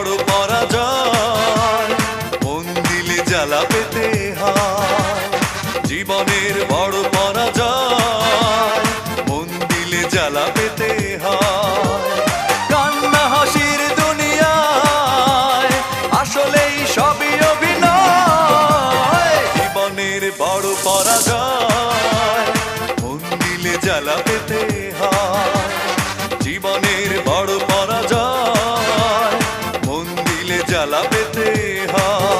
বড় পরাজয়। মন দিলে জ্বালা পেতে হয়। জীবনের বড় পরাজয়। মন দিলে জ্বালা পেতে হয়। কান্না হাসির দুনিয়ায়, আসলেই সবই অভিনয়। জীবনের বড় পরাজয়। মন দিলে জ্বালা পেতে জ্বালা পেতে হয়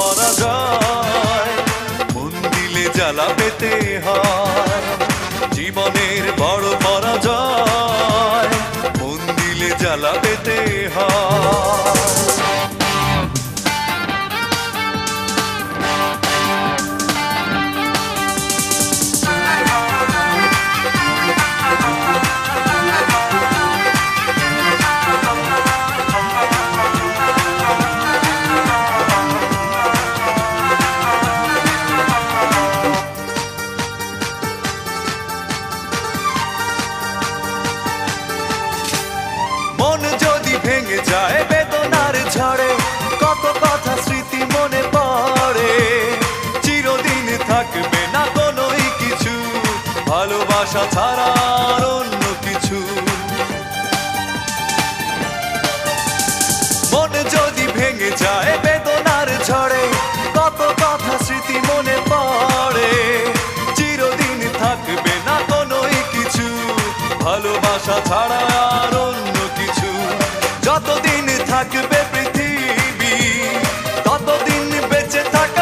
পরাজয়। মন দিলে জ্বালা পেতে হয়। ভালোবাসা ছাড়া আর অন্য কিছু। মন যদি ভেঙে যায়, বেদনার ঝড়ে, কত কথা স্মৃতি মনে পড়ে। চিরদিন থাকবে না কোনোই কিছু, ভালোবাসা ছাড়া অন্য কিছু। যতদিন থাকবে পৃথিবী, ততদিন বেঁচে থাকা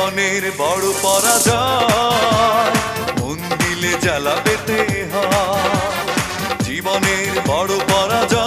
জীবনের বড় পরাজয়। মন দিলে জ্বালা পেতে হয় জীবনের বড় পরাজয়।